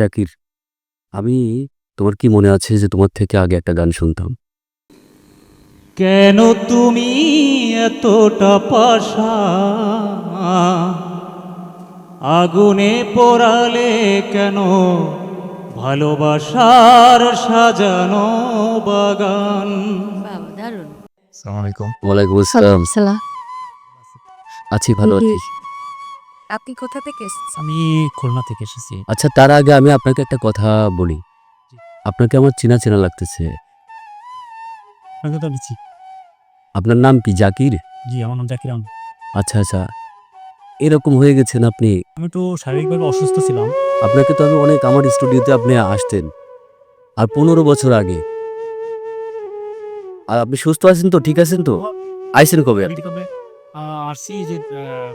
জাকির আমি তোমার কি মনে আছে যে তোমার থেকে আগে একটা গান শুনতাম? কেন তুমি এতটা পাশা? আগুনে পোড়ালে কেন ভালোবাসার সাজানো বাগান? আসসালামু আলাইকুম। ওয়ালাইকুম আসসালাম। সালাম আছি ভালো আছি। আপনি কোথা থেকে এসেছেন? আমি খুলনা থেকে এসেছি। আচ্ছা তার আগে আমি আপনাকে একটা কথা বলি। আপনাকে আমার চেনা চেনা লাগতেছে। আপনাকে তো দিচ্ছি আপনার নাম কি জাকির? জি আমার নাম জাকির আহমেদ। আচ্ছা আচ্ছা। এরকম হয়ে গেছেন আপনি। আমি একটু শারীরিকভাবে অসুস্থ ছিলাম। আপনাকে তো আমি অনেক আমার স্টুডিওতে আপনি আসতেন। আর পনেরো বছর আগে। আর আপনি সুস্থ আছেন তো ঠিক আছেন তো? আইসেন কবে? মেডিকেলে আসছি যে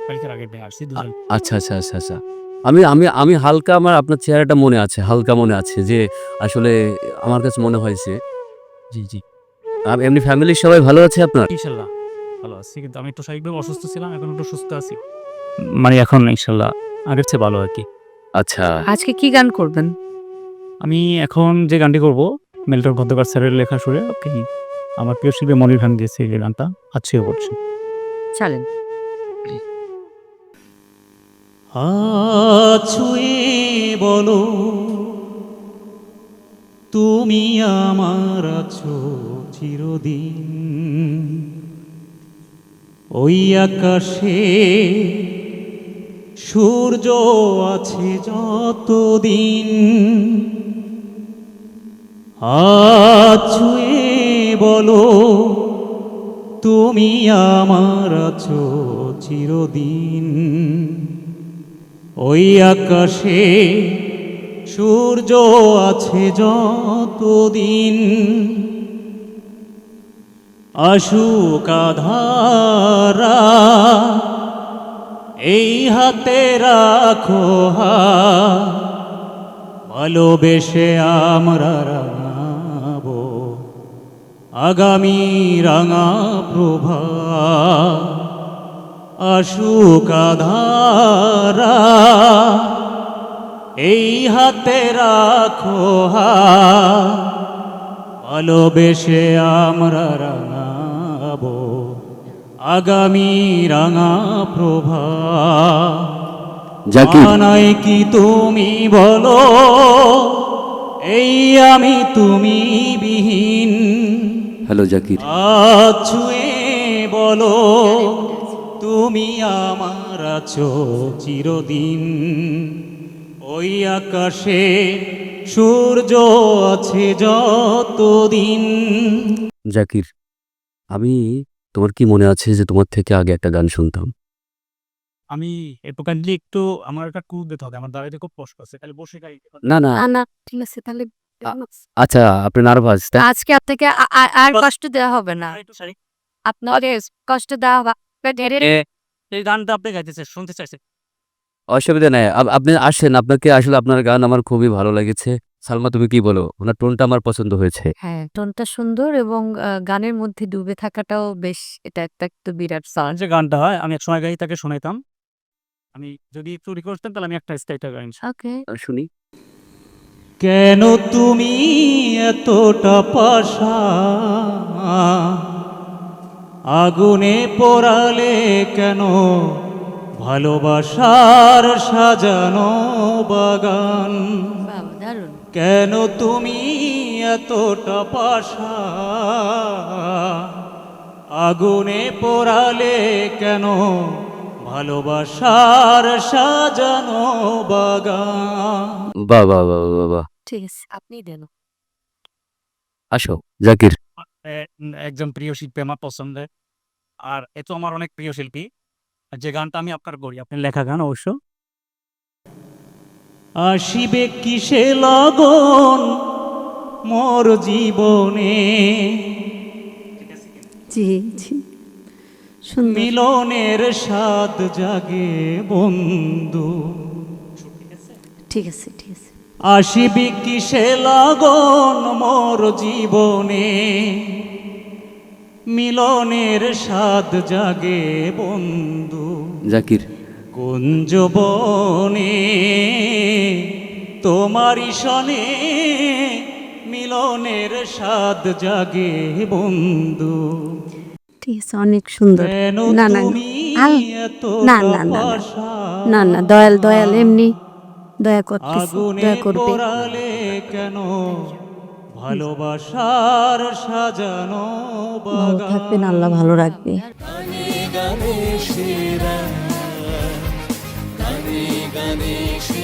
পরীক্ষার আগে ভাই দুজন। আচ্ছা আচ্ছা আচ্ছা আচ্ছা। আমি আমি আমি হালকা আমার আপনার চেহারাটা মনে আছে হালকা মনে আছে যে আসলে আমার কাছে মনে হয়েছে জি জি। এমনি ফ্যামিলির সবাই ভালো আছে আপনার? ইনশাল্লাহ ভালো আছি। কিন্তু আমি একটু শারীরিকভাবে অসুস্থ ছিলাম এখন একটু সুস্থ আছি। মানে এখন ইনশাল্লাহ আগের চেয়ে ভালো আর কি। আচ্ছা। আজকে কি গান করবেন? আমি এখন যে গানটি করব মেলটর ভদ্রকার স্যারের লেখা সুরে ওকে আমার প্রিয় শিল্পী মনির খান দিয়েছে এই গানটা আজকেও করছি। চলেন আছুয়ে বলো তুমি আমার আছো চিরদিন। ওই আকাশে সূর্য আছে যতদিন। আছুয়ে বলো তুমি আমার আছো চিরদিন। ওই আকাশে সূর্য আছে যতদিন। আসুক আধারা এই হাতে রাখো হাত, ভালোবেসে আমরা আগামী রাঙা প্রভা। আসুক আধারা এই হাতে রাখো ভালোবেসে আমরা রাঙাবো আগামী রাঙা প্রভা। মানায় কি তুমি বলো এই আমি তুমি বিহীন। হ্যালো জাকির। আছুয়ে বলো তুমি আমার আছো চিরদিন। ওই আকাশে সূর্য আছে যতদিন। জাকির আমি তোমার কি মনে আছে যে তোমার থেকে আগে একটা গান শুনতাম? আমি একটু কাইন্ডলি একটু আমার একটা ক্লু দিতে হবে আমার দাঁড়াইতে খুব কষ্ট আছে তাহলে বসে গাই। না। না না ঠিক আছে তাহলে আচ্ছা আপনি নার্ভাস আজকে আপনাকে আর কষ্ট দেওয়া হবে না। আপনাকে কষ্ট দেওয়া হবে। এই গানটা আপনি গাইতেছে শুনতে চাইছে। অসুবিধা নাই। আপনি আসেন আপনাকে আসলে আপনার গান আমার খুবই ভালো লেগেছে। সালমা তুমি কি বলো? ওনার টোনটা আমার পছন্দ হয়েছে। হ্যাঁ টোনটা সুন্দর এবং গানের মধ্যে ডুবে থাকাটাও বেশ এটা একটা একটু বিরাট সাউন্ড যে গানটা হয় আমি এক সময় গাই তাকে শোনাইতাম। আমি যদি একটু রিকোয়েস্ট দেন তাহলে আমি একটা স্টাইলটা ইনশাল্লাহ। ওকে শুনি। কেন তুমি এতটা পাশা? আগুনে পোড়ালে কেন? ভালোবাসার সাজানো বাগান। কেন তুমি এতটা পাশা? আগুনে পোড়ালে কেন? ভালোবাসার সাজানো বাগান। বাহ বাহ বাহ বাহ, বাহ। ঠিক আছে আপনি দেন। আসো জাকির। একজন প্রিয় শিল্পী আমার পছন্দের। আর এ তো আমার অনেক প্রিয় শিল্পী। যে গানটা আমি আপনার করি আপনার লেখা গান অবশ্য। আসিবে কিসে লগন মোর জীবনে? জি জি। মিলনের স্বাদ জাগে বন্ধু। ঠিক আছে ঠিক আছে। আসিবে কিসে লগন মোর জীবনে? মিলনের স্বাদ জাগে বন্ধু। জাকির। কুঞ্জবনে তোমারই শনে মিলনের স্বাদ জাগে বন্ধু? ঠিক আছে অনেক সুন্দর। না না আল- না, না, না, না। না দয়াল দয়াল এমনি দয়া করতেছি দয়া করবে। কেন? ভালোবাসার সাজানো ভালো থাকবেন আল্লাহ ভালো রাখবে। গানে গানে সেরা গানে গানে সেরা।